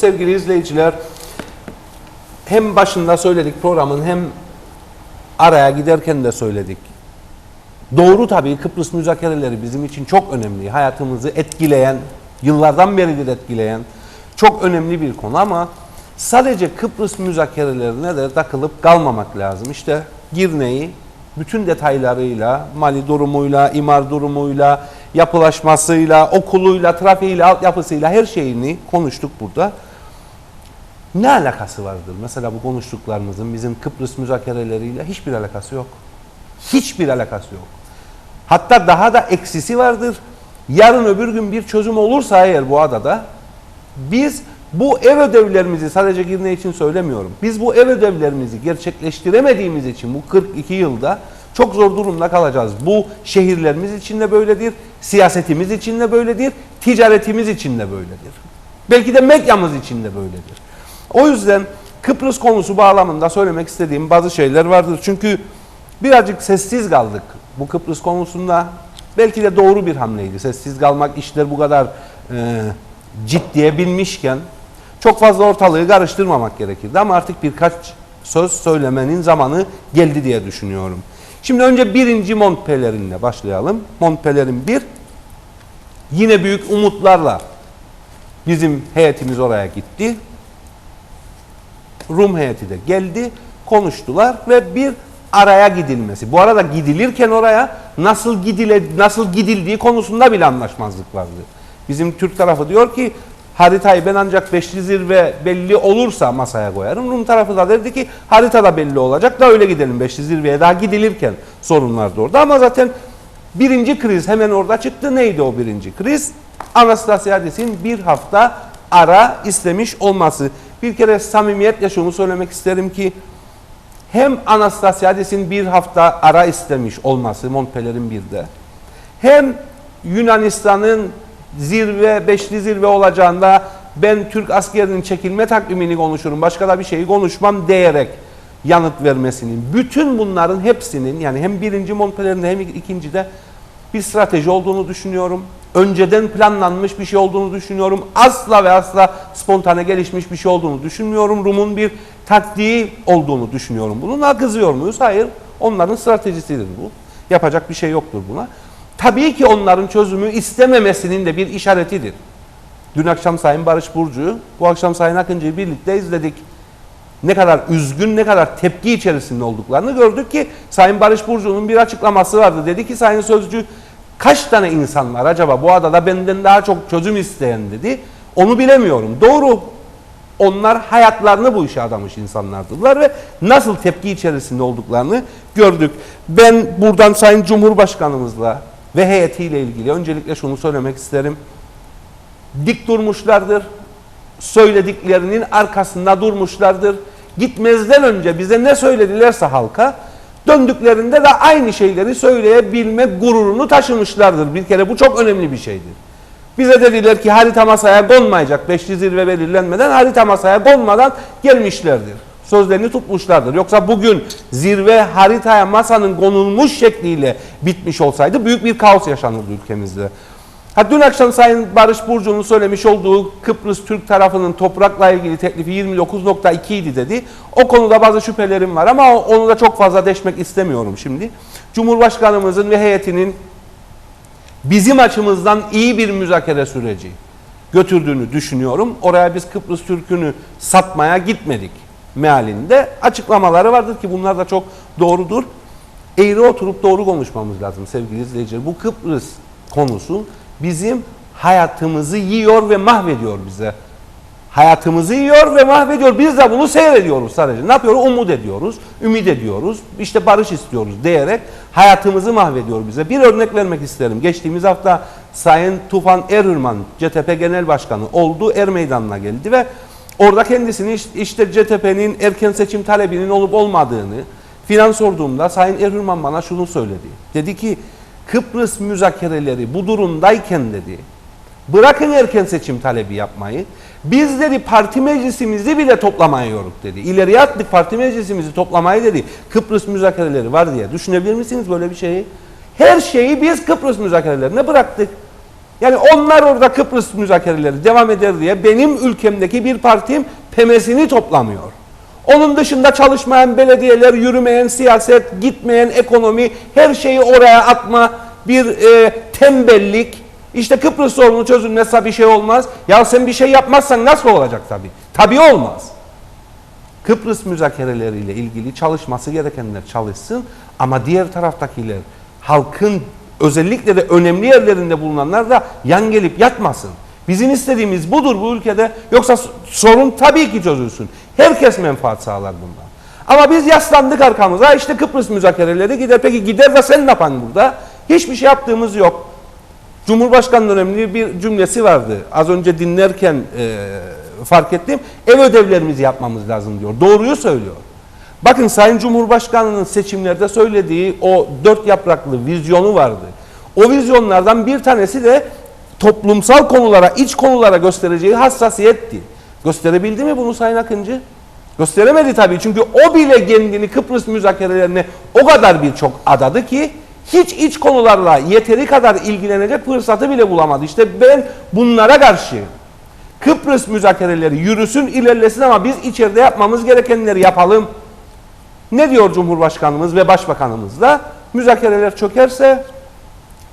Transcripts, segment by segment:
sevgili izleyiciler. Hem başında söyledik programın hem araya giderken de söyledik. Doğru tabii Kıbrıs müzakereleri bizim için çok önemli. Hayatımızı etkileyen, yıllardan beridir etkileyen çok önemli bir konu ama sadece Kıbrıs müzakerelerine de takılıp kalmamak lazım. İşte Girne'yi bütün detaylarıyla, mali durumuyla, imar durumuyla, yapılaşmasıyla, okuluyla, trafiğiyle, altyapısıyla her şeyini konuştuk burada. Ne alakası vardır? Mesela bu konuştuklarımızın bizim Kıbrıs müzakereleriyle hiçbir alakası yok. Hiçbir alakası yok. Hatta daha da eksisi vardır. Yarın öbür gün bir çözüm olursa eğer bu adada biz bu ev ödevlerimizi sadece Girne için söylemiyorum. Biz bu ev ödevlerimizi gerçekleştiremediğimiz için bu 42 yılda çok zor durumda kalacağız. Bu şehirlerimiz için de böyledir, siyasetimiz için de böyledir, ticaretimiz için de böyledir. Belki de medyamız için de böyledir. O yüzden Kıbrıs konusu bağlamında söylemek istediğim bazı şeyler vardır. Çünkü birazcık sessiz kaldık bu Kıbrıs konusunda. Belki de doğru bir hamleydi. Sessiz kalmak işler bu kadar e, ciddiye binmişken çok fazla ortalığı karıştırmamak gerekirdi. Ama artık birkaç söz söylemenin zamanı geldi diye düşünüyorum. Şimdi önce birinci Montpellier'inle başlayalım. Montpellier'in bir yine büyük umutlarla bizim heyetimiz oraya gitti. Rum heyeti de geldi, konuştular ve bir araya gidilmesi. Bu arada gidilirken oraya nasıl gidile nasıl gidildiği konusunda bile anlaşmazlık vardı. Bizim Türk tarafı diyor ki haritayı ben ancak beşli zirve belli olursa masaya koyarım. Rum tarafı da dedi ki haritada belli olacak da öyle gidelim beşli zirveye daha gidilirken sorun vardı orada ama zaten birinci kriz hemen orada çıktı. Neydi o birinci kriz? Anastasiadis'in bir hafta ara istemiş olması. Bir kere samimiyetle şunu söylemek isterim ki hem Anastasiadis'in bir hafta ara istemiş olması Montpellier'in bir de hem Yunanistan'ın zirve, beşli zirve olacağında ben Türk askerinin çekilme takvimini konuşurum, başka da bir şeyi konuşmam diyerek yanıt vermesinin, bütün bunların hepsinin yani hem birinci Montpellier'in hem ikincide bir strateji olduğunu düşünüyorum. Önceden planlanmış bir şey olduğunu düşünüyorum. Asla ve asla spontane gelişmiş bir şey olduğunu düşünmüyorum. Rum'un bir taktiği olduğunu düşünüyorum. Bununla kızıyor muyuz? Hayır. Onların stratejisidir bu. Yapacak bir şey yoktur buna. Tabii ki onların çözümü istememesinin de bir işaretidir. Dün akşam Sayın Barış Burcu, bu akşam Sayın Akıncı'yı birlikte izledik. Ne kadar üzgün, ne kadar tepki içerisinde olduklarını gördük ki Sayın Barış Burcu'nun bir açıklaması vardı. Dedi ki Sayın Sözcü kaç tane insan var acaba bu adada benden daha çok çözüm isteyen dedi. Onu bilemiyorum. Doğru. Onlar hayatlarını bu işe adamış insanlardılar ve nasıl tepki içerisinde olduklarını gördük. Ben buradan Sayın Cumhurbaşkanımızla ve heyetiyle ilgili öncelikle şunu söylemek isterim. Dik durmuşlardır. Söylediklerinin arkasında durmuşlardır. Gitmezden önce bize ne söyledilerse halka döndüklerinde de aynı şeyleri söyleyebilme gururunu taşımışlardır. Bir kere bu çok önemli bir şeydir. Bize dediler ki harita masaya konmayacak. Beşli zirve belirlenmeden harita masaya konmadan gelmişlerdir. Sözlerini tutmuşlardır. Yoksa bugün zirve haritaya masanın konulmuş şekliyle bitmiş olsaydı büyük bir kaos yaşanırdı ülkemizde. Ha, dün akşam Sayın Barış Burcu'nun söylemiş olduğu Kıbrıs Türk tarafının toprakla ilgili teklifi 29.2 idi dedi. O konuda bazı şüphelerim var ama onu da çok fazla deşmek istemiyorum şimdi. Cumhurbaşkanımızın ve heyetinin bizim açımızdan iyi bir müzakere süreci götürdüğünü düşünüyorum. Oraya biz Kıbrıs Türk'ünü satmaya gitmedik mealinde açıklamaları vardır ki bunlar da çok doğrudur. Eğri oturup doğru konuşmamız lazım sevgili izleyiciler. Bu Kıbrıs konusu bizim hayatımızı yiyor ve mahvediyor bize. Hayatımızı yiyor ve mahvediyor. Biz de bunu seyrediyoruz sadece. Ne yapıyoruz? Umut ediyoruz, ümit ediyoruz, işte barış istiyoruz diyerek hayatımızı mahvediyor bize. Bir örnek vermek isterim. Geçtiğimiz hafta Sayın Tufan Erürman, CTP Genel Başkanı oldu, Er Meydanı'na geldi ve orada kendisini işte CTP'nin erken seçim talebinin olup olmadığını filan sorduğumda Sayın Erürman bana şunu söyledi. Dedi ki Kıbrıs müzakereleri bu durumdayken dedi bırakın erken seçim talebi yapmayı biz dedi parti meclisimizi bile toplamıyoruz dedi. İleriye attık parti meclisimizi toplamayı dedi. Kıbrıs müzakereleri var diye. Düşünebilir misiniz böyle bir şeyi? Her şeyi biz Kıbrıs müzakerelerine bıraktık. Yani onlar orada Kıbrıs müzakereleri devam eder diye benim ülkemdeki bir partim pemesini toplamıyor. Onun dışında çalışmayan belediyeler, yürümeyen siyaset, gitmeyen ekonomi, her şeyi oraya atma, bir e, tembellik. İşte Kıbrıs sorunu çözülmezse bir şey olmaz. Ya sen bir şey yapmazsan nasıl olacak tabii? Tabii olmaz. Kıbrıs müzakereleriyle ilgili çalışması gerekenler çalışsın ama diğer taraftakiler halkın özellikle de önemli yerlerinde bulunanlar da yan gelip yatmasın. Bizim istediğimiz budur bu ülkede. Yoksa sorun tabii ki çözülsün. Herkes menfaat sağlar bundan. Ama biz yaslandık arkamıza. İşte Kıbrıs müzakereleri gider. Peki gider de sen ne yapan burada? Hiçbir şey yaptığımız yok. Cumhurbaşkanı'nın önemli bir cümlesi vardı. Az önce dinlerken e, fark ettim. Ev ödevlerimizi yapmamız lazım diyor. Doğruyu söylüyor. Bakın Sayın Cumhurbaşkanı'nın seçimlerde söylediği o dört yapraklı vizyonu vardı. O vizyonlardan bir tanesi de toplumsal konulara, iç konulara göstereceği hassasiyetti. Gösterebildi mi bunu Sayın Akıncı? Gösteremedi tabii çünkü o bile kendini Kıbrıs müzakerelerine o kadar birçok adadı ki hiç iç konularla yeteri kadar ilgilenecek fırsatı bile bulamadı. İşte ben bunlara karşı Kıbrıs müzakereleri yürüsün ilerlesin ama biz içeride yapmamız gerekenleri yapalım. Ne diyor Cumhurbaşkanımız ve Başbakanımız da? Müzakereler çökerse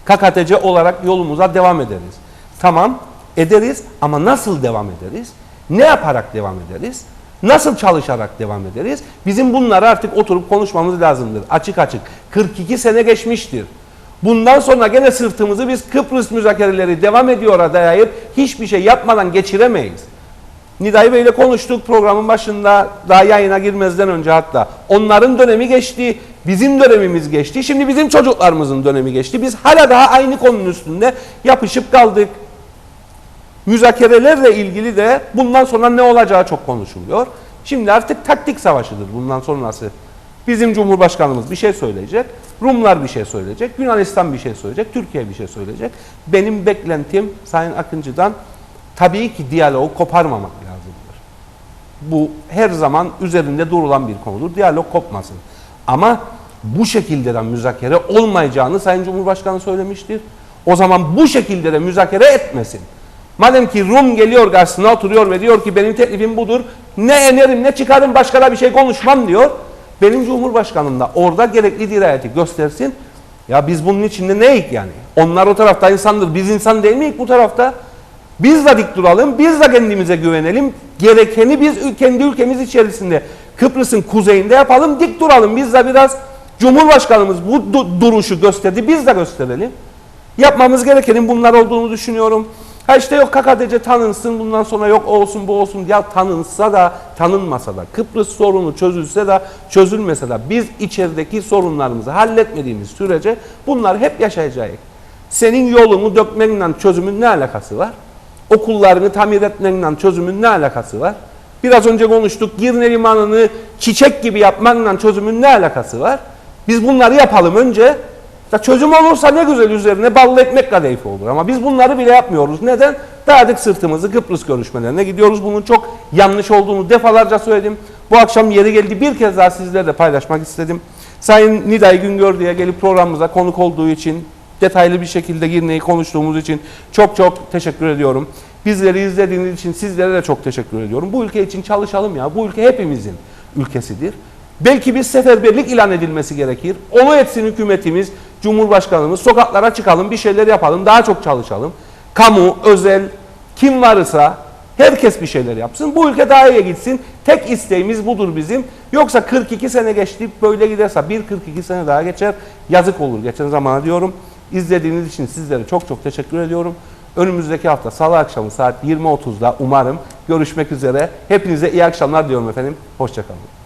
KKTC olarak yolumuza devam ederiz. Tamam ederiz ama nasıl devam ederiz? Ne yaparak devam ederiz? Nasıl çalışarak devam ederiz? Bizim bunları artık oturup konuşmamız lazımdır. Açık açık. 42 sene geçmiştir. Bundan sonra gene sırtımızı biz Kıbrıs müzakereleri devam ediyor'a dayayıp hiçbir şey yapmadan geçiremeyiz. Niday Bey ile konuştuk programın başında daha yayına girmezden önce hatta. Onların dönemi geçti, bizim dönemimiz geçti. Şimdi bizim çocuklarımızın dönemi geçti. Biz hala daha aynı konunun üstünde yapışıp kaldık. Müzakerelerle ilgili de bundan sonra ne olacağı çok konuşuluyor. Şimdi artık taktik savaşıdır bundan sonrası. Bizim Cumhurbaşkanımız bir şey söyleyecek, Rumlar bir şey söyleyecek, Yunanistan bir şey söyleyecek, Türkiye bir şey söyleyecek. Benim beklentim Sayın Akıncı'dan tabii ki diyaloğu koparmamak lazımdır. Bu her zaman üzerinde durulan bir konudur. Diyalog kopmasın. Ama bu şekilde de müzakere olmayacağını Sayın Cumhurbaşkanı söylemiştir. O zaman bu şekilde de müzakere etmesin. Madem ki Rum geliyor karşısına oturuyor ve diyor ki benim teklifim budur. Ne enerim ne çıkarım başka da bir şey konuşmam diyor. Benim Cumhurbaşkanım da orada gerekli dirayeti göstersin. Ya biz bunun içinde neyik yani? Onlar o tarafta insandır. Biz insan değil miyiz bu tarafta? Biz de dik duralım, biz de kendimize güvenelim. Gerekeni biz kendi ülkemiz içerisinde Kıbrıs'ın kuzeyinde yapalım, dik duralım. Biz de biraz Cumhurbaşkanımız bu du- duruşu gösterdi, biz de gösterelim. Yapmamız gerekenin bunlar olduğunu düşünüyorum. Ha işte yok KKTC tanınsın, bundan sonra yok olsun bu olsun. Ya tanınsa da tanınmasa da, Kıbrıs sorunu çözülse de çözülmese de biz içerideki sorunlarımızı halletmediğimiz sürece bunlar hep yaşayacak. Senin yolunu dökmenle çözümün ne alakası var? Okullarını tamir etmenle çözümün ne alakası var? Biraz önce konuştuk Girne Limanı'nı çiçek gibi yapmakla çözümün ne alakası var? Biz bunları yapalım önce. Ya çözüm olursa ne güzel üzerine ballı ekmek kadayıfı olur. Ama biz bunları bile yapmıyoruz. Neden? Dayadık sırtımızı Kıbrıs görüşmelerine gidiyoruz. Bunun çok yanlış olduğunu defalarca söyledim. Bu akşam yeri geldi bir kez daha sizlerle paylaşmak istedim. Sayın Niday Güngör diye gelip programımıza konuk olduğu için detaylı bir şekilde Girne'yi konuştuğumuz için çok çok teşekkür ediyorum. Bizleri izlediğiniz için sizlere de çok teşekkür ediyorum. Bu ülke için çalışalım ya. Bu ülke hepimizin ülkesidir. Belki bir seferberlik ilan edilmesi gerekir. Onu etsin hükümetimiz, Cumhurbaşkanımız. Sokaklara çıkalım, bir şeyler yapalım, daha çok çalışalım. Kamu, özel, kim varsa herkes bir şeyler yapsın. Bu ülke daha iyi gitsin. Tek isteğimiz budur bizim. Yoksa 42 sene geçti böyle giderse bir 42 sene daha geçer. Yazık olur geçen zamana diyorum. İzlediğiniz için sizlere çok çok teşekkür ediyorum. Önümüzdeki hafta salı akşamı saat 20.30'da umarım görüşmek üzere. Hepinize iyi akşamlar diyorum efendim. Hoşçakalın.